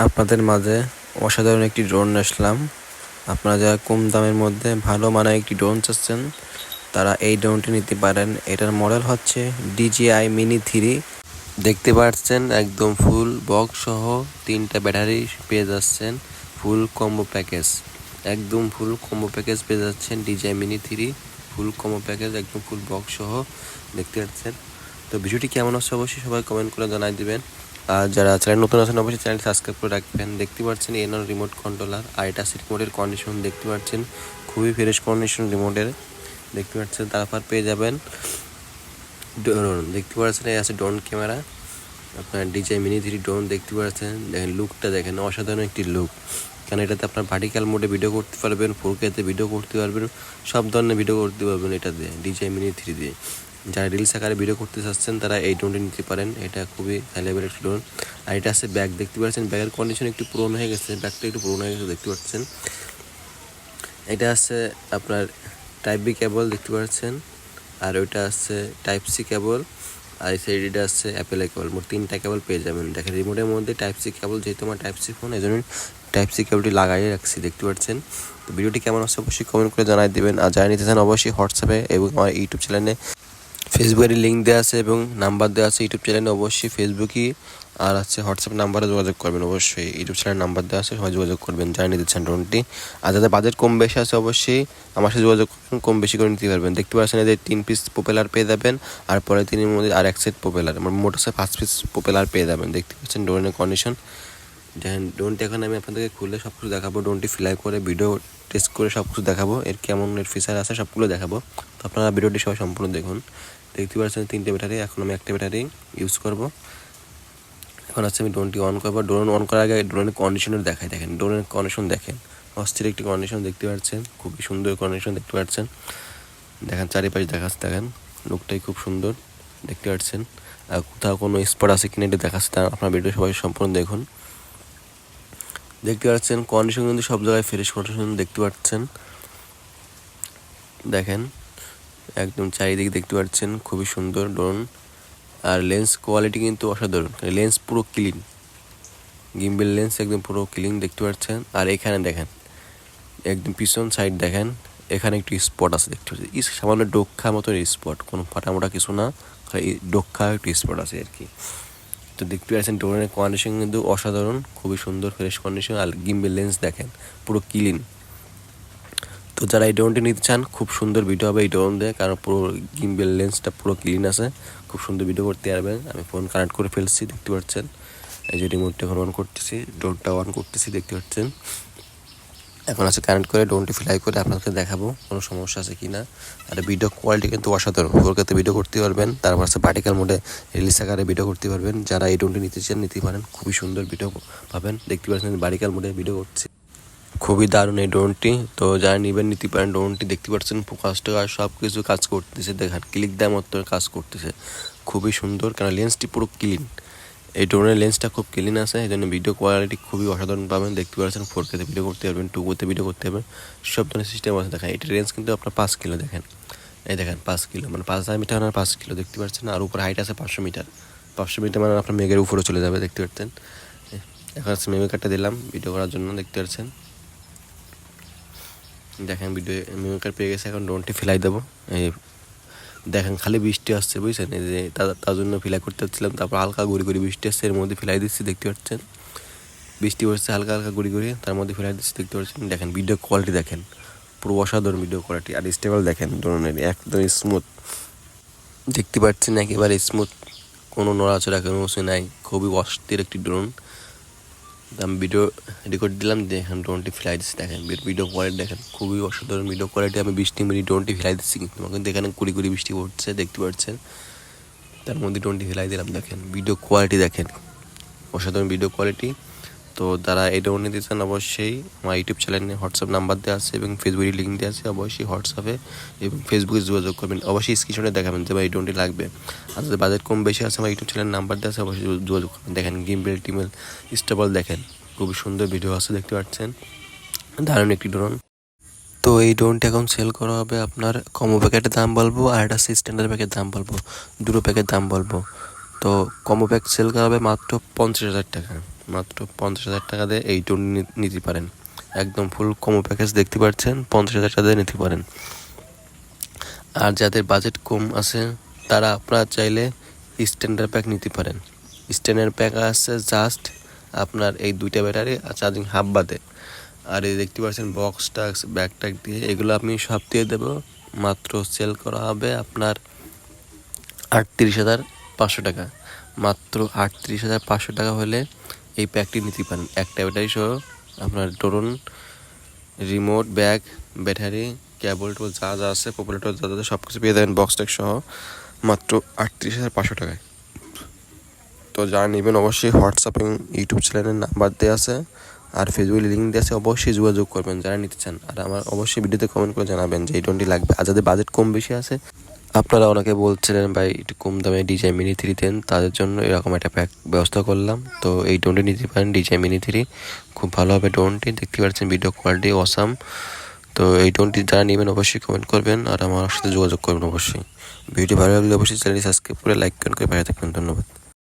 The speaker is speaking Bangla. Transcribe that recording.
আপনাদের মাঝে অসাধারণ একটি ড্রোন আসলাম। আপনারা যারা কম দামের মধ্যে ভালো মানের একটি ড্রোন চাচ্ছেন, তারা এই ড্রোনটি নিতে পারেন। এটার মডেল হচ্ছে ডিজিআই মিনি থ্রি দেখতে পাচ্ছেন একদম ফুল বক্স সহ তিনটা ব্যাটারি পেয়ে যাচ্ছেন ফুল কম্বো প্যাকেজ একদম ফুল কম্বো প্যাকেজ পেয়ে যাচ্ছেন DJI mini three full combo package একদম ফুল বক্স সহ। দেখতে পাচ্ছেন? তো ভিডিওটি কেমন হচ্ছে অবশ্যই সবাই কমেন্ট করে জানাই দিবেন। আর যারা চ্যানেল নতুন আছেন, অবশ্যই চ্যানেল সাবস্ক্রাইব করে রাখবেন। দেখতে পাচ্ছেন এনার রিমোট কন্ট্রোলার আর এটা রিমোটের কন্ডিশন দেখতে পাচ্ছেন। খুবই ফ্রেশ কন্ডিশন রিমোটের দেখতে পাচ্ছেন তারপর পেয়ে যাবেন। দেখতে পাচ্ছেন, এই আছে ড্রোন ক্যামেরা আপনার ডিজাই মিনি থ্রি ড্রোন দেখতে পাচ্ছেন। দেখেন লুকটা দেখেন, অসাধারণ একটি লুক কারণ এটাতে আপনার ভার্টিক্যাল মোডে ভিডিও করতে পারবেন ফোর ভিডিও করতে পারবেন, সব ধরনের ভিডিও করতে পারবেন এটা দিয়ে ডিজাই মিনি থ্রি দিয়ে। যারা রিলস আকারে ভিডিও করতে চাচ্ছেন, তারা এই ড্রোনটি নিতে পারেন। এটা খুবই ভ্যালুয়েবল একটি ড্রোন আর এটা আছে ব্যাগ দেখতে পাচ্ছেন? ব্যাগের কন্ডিশন একটু পুরনো হয়ে গেছে ব্যাগটা একটু পুরনো হয়ে গেছে, দেখতে পাচ্ছেন? এটা আছে আপনার টাইপ বি কেবল দেখতে পাচ্ছেন? আর ওইটা আছে টাইপ সি কেবল আর এই সাইডে আছে অ্যাপেলের কেবল মোট তিনটা কেবল পেয়ে যাবেন। দেখেন রিমোটের মধ্যে টাইপ সি কেবল যেহেতু আমার টাইপ সি ফোন এই জন্য টাইপ সি কেবলটি লাগাই রাখছি, দেখতে পাচ্ছেন? তো ভিডিওটি কেমন আছে অবশ্যই কমেন্ট করে জানাই দেবেন। আর জানিয়ে নিতে চান, অবশ্যই হোয়াটসঅ্যাপে এবং আমার ইউটিউব চ্যানেলে ফেসবুকের লিঙ্ক দেওয়া আছে এবং নাম্বার দেওয়া আছে ইউটিউব চ্যানেলে অবশ্যই ফেসবুকই আর হচ্ছে হোয়াটসঅ্যাপ নাম্বারে যোগাযোগ করবেন, অবশ্যই ইউটিউব চ্যানেল নাম্বার দেওয়া আছে, সবাই যোগাযোগ করবেন, জানিয়ে দিচ্ছেন ড্রোনটি আর যাদের বাজেট কম বেশি আছে, অবশ্যই আমার সাথে যোগাযোগ করবেন, কম বেশি করে নিতে পারবেন। দেখতে পাচ্ছেন এদের তিন পিস পপুলার পেয়ে যাবেন, আর পরে তিনের মধ্যে আর এক সেট পপুলার আমার মোট আছে পাঁচ পিস পপুলার পেয়ে যাবেন। দেখতে পাচ্ছেন ড্রোনের কন্ডিশন ড্রোনটি এখন আমি আপনাদেরকে খুললে সব কিছু দেখাবো ড্রোনটি ফ্লাই করে ভিডিও টেস্ট করে সব কিছু দেখাবো, এর কেমন এর ফিচার আছে সবগুলো দেখাবো। তো আপনারা ভিডিওটি সবাই সম্পূর্ণ দেখুন। দেখতে পাচ্ছেন তিনটে ব্যাটারি, এখন আমি একটা ব্যাটারি ইউজ করব। এখন আছে আমি ড্রোনটি অন করব। ড্রোন অন করার আগে ড্রোনের কন্ডিশনের দেখাই, দেখেন। ড্রোনের কন্ডিশন দেখেন। অস্থির একটি কন্ডিশন দেখতে পাচ্ছেন। খুবই সুন্দর কন্ডিশন দেখতে পাচ্ছেন। দেখেন, চারিপাশে দেখাচ্ছে, দেখেন। লুকটাই খুব সুন্দর দেখতে পাচ্ছেন। আর কোথাও কোনো স্পট আছে কিনা এটা দেখাচ্ছে তা আপনার ভিডিও সবাই সম্পূর্ণ দেখুন। দেখতে পাচ্ছেন কন্ডিশন কিন্তু সব জায়গায় ফ্রেশ কন্ডিশন দেখতে পাচ্ছেন। দেখেন একদম চারিদিক দেখতে পাচ্ছেন, খুবই সুন্দর ড্রোন। আর লেন্স কোয়ালিটি কিন্তু অসাধারণ লেন্স পুরো ক্লিন। গিম্বেল লেন্স একদম পুরো ক্লিন দেখতে পাচ্ছেন। আর এখানে দেখেন, একদম পিছন সাইড দেখেন, এখানে একটু স্পট আছে দেখতে পাচ্ছি ইস, সামান্য ডোক্ষা মতন স্পট, কোনো ফাটামোটা কিছু না, খালি ডোক্ষা একটু স্পট আছে আর কি। তো দেখতে পাচ্ছেন ড্রোনের কন্ডিশন কিন্তু অসাধারণ, খুবই সুন্দর ফ্রেশ কন্ডিশন আর গিম্বেল লেন্স দেখেন, পুরো ক্লিন। তো যারা এই ড্রোনটি নিতে চান, খুব সুন্দর ভিডিও হবে এই ড্রোন দিয়ে, কারণ পুরো গিম্বেল লেন্সটা পুরো ক্লিন আছে। খুব সুন্দর ভিডিও করতে পারবেন। আমি ফোন কানেক্ট করে ফেলছি, দেখতে পাচ্ছেন। এই যে রিমোটটা এখন অন করতেছি ড্রোনটা অন করতেছি, দেখতে পাচ্ছেন। এখন আছে কানেক্ট করে, ড্রোনটি ফ্লাই করে আপনাকে দেখাবো, কোনো সমস্যা আছে কি না আর ভিডিও কোয়ালিটি কিন্তু অসাধারণ। ফোরকেতে ভিডিও করতে পারবেন, তারপর আছে পার্টিক্যাল মোডে রিলিজ আকারে ভিডিও করতে পারবেন। যারা এই ড্রোনটি নিতে চান, নিতে পারেন। খুবই সুন্দর ভিডিও পাবেন। দেখতে পাচ্ছেন বারিকাল মোডে ভিডিও করছে। খুবই দারুণ এই ড্রোনটি। তো যারা নেবেন নিতে পারেন, ড্রোনটি দেখতে পাচ্ছেন ফোকাসটা আর সব কিছু কাজ করতেছে। দেখান ক্লিক দেওয়ার মতো কাজ করতেছে। খুবই সুন্দর কারণ লেন্সটি পুরো ক্লিন এই ড্রোনের লেন্সটা খুব ক্লিন আছে, এই জন্য ভিডিও কোয়ালিটি খুবই অসাধারণ পাবেন। দেখতে পাচ্ছেন ফোর কেতে ভিডিও করতে পারবেন টু কোতে ভিডিও করতে পারবেন। সব ধরনের সিস্টেম আছে। দেখেন, এটির রেঞ্জ কিন্তু আপনার পাঁচ কিলো, দেখেন। এই দেখেন, পাঁচ কিলো মানে পাঁচ হাজার মিটার আর পাঁচ কিলো, দেখতে পাচ্ছেন। আর উপর হাইট আছে পাঁচশো মিটার। পাঁচশো মিটার মানে আপনার মেঘের উপরে চলে যাবে, দেখতে পাচ্ছেন। এখন মেমে কার্ডটা দিলাম ভিডিও করার জন্য, দেখতে পাচ্ছেন। দেখেন ভিডিও মেমো কার্ড পেয়ে গেছে, এখন ড্রোনটি ফেলাই দেবো। এই দেখেন খালি বৃষ্টি আসছে, বুঝছেন? এই যে তার জন্য ফিলাই করতে হচ্ছিলাম তারপর হালকা গুড়ি গুড়ি বৃষ্টি আসছে, এর মধ্যে ফেলাই দিচ্ছি, দেখতে পাচ্ছেন? বৃষ্টি পড়ছে হালকা হালকা গুড়ি গুড়ি, তার মধ্যে ফেলাই দিচ্ছি, দেখতে পাচ্ছেন? দেখেন ভিডিও কোয়ালিটি দেখেন, পুরো অসাধারণ ভিডিও কোয়ালিটি আর স্টেবল দেখেন ড্রোনের একদম স্মুথ দেখতে পাচ্ছেন, একেবারে স্মুথ কোনো নড়াচড়া, কোনো কিছু নাই, খুবই অস্থির একটি ড্রোন আমি ভিডিও রেকর্ড দিলাম, দেখেন ড্রোনটি ফ্লাই দিচ্ছে দেখেন ভিডিও কোয়ালিটি দেখেন, খুবই অসাধারণ ভিডিও কোয়ালিটি আমি বৃষ্টি মিনিট ড্রোনটি ফ্লাই দিচ্ছি কিন্তু। কিন্তু এখানে কুড়ি কুড়ি বৃষ্টি পড়ছে, দেখতে পাচ্ছেন? তার মধ্যে ড্রোনটি ফ্লাই দিলাম, দেখেন ভিডিও কোয়ালিটি দেখেন, অসাধারণ ভিডিও কোয়ালিটি তো যারা এই ড্রোন নিতে চান অবশ্যই আমার ইউটিউব চ্যানেলে হোয়াটসঅ্যাপ নাম্বার দেওয়া আছে এবং ফেসবুকে লিঙ্ক দেওয়া আছে, অবশ্যই হোয়াটসঅ্যাপে এবং ফেসবুকে যোগাযোগ করবেন। অবশ্যই স্ক্রিনশটে দেখাবেন যে ভাই এই ডোনটি লাগবে। আর যাদের বাজেট কম বেশি আছে, আমার ইউটিউব চ্যানেলের নাম্বার দেওয়া আছে, অবশ্যই যোগাযোগ করবেন। দেখেন গিমবেল টিমেল স্টেবল দেখেন খুবই সুন্দর ভিডিও আছে, দেখতে পাচ্ছেন। দারুণ একটি ড্রোন তো এই ড্রোনটি এখন সেল করা হবে আপনার কমো প্যাকেটের দাম বলব, আর একটা স্ট্যান্ডার্ড প্যাকের দাম বলব, দুটো প্যাকের দাম বলব। তো কম্বো প্যাক সেল করা হবে মাত্র পঞ্চাশ হাজার টাকা। মাত্র পঞ্চাশ হাজার টাকা দিয়ে এই ড্রোন নিতে পারেন। একদম ফুল কম্বো প্যাকেজ দেখতে পাচ্ছেন, পঞ্চাশ হাজার টাকা দিয়ে নিতে পারেন। আর যাদের বাজেট কম আছে, তারা আপনারা চাইলে স্ট্যান্ডার্ড প্যাক নিতে পারেন। স্ট্যান্ডার্ড প্যাক আছে জাস্ট আপনার এই দুইটা ব্যাটারি আর চার্জিং হাফ বাদে। আর এই দেখতে পাচ্ছেন বক্স টাক্স ব্যাগ ট্যাগ দিয়ে এগুলো আমি সব দিয়ে দেবো। মাত্র সেল করা হবে আপনার আটত্রিশ হাজার পাঁচশো টাকা। মাত্র আটত্রিশ হাজার পাঁচশো টাকা হলে এই প্যাকটি নিতে পারেন। একটা ব্যাটারি সহ আপনার drone remote bag battery cable টো যা যা আছে পপুলেটর যা যা সব কিছু পেয়ে যাবেন বক্স ট্যাগ সহ মাত্র আটত্রিশ হাজার পাঁচশো টাকায়। তো যারা নেবেন অবশ্যই হোয়াটসঅ্যাপ এবং ইউটিউব চ্যানেলের নাম্বার দেওয়া আছে আর ফেসবুকে লিঙ্ক দেওয়া আছে, অবশ্যই যোগাযোগ করবেন। যারা নিতে চান, আর আমার অবশ্যই ভিডিওতে কমেন্ট করে জানাবেন যে এই ড্রোনটি লাগবে। আর যাদের বাজেট কম বেশি আছে আপনারা অনেকে বলছিলেন, ভাই, একটু কম দামে ডিজাই মিনি থ্রি দেন। তাদের জন্য এরকম একটা প্যাক ব্যবস্থা করলাম। তো এই ডোনটি নিতে পারেন ডিজাই মিনি থ্রি খুব ভালো হবে ড্রোনটি দেখতে পাচ্ছেন ভিডিও কোয়ালিটি অসাম তো এই ডোনটি যারা নেবেন, অবশ্যই কমেন্ট করবেন আর আমার সাথে যোগাযোগ করবেন অবশ্যই। ভিডিও ভালো লাগলে অবশ্যই চ্যানেলটি সাবস্ক্রাইব করে লাইক করে পাঠিয়ে থাকবেন। ধন্যবাদ।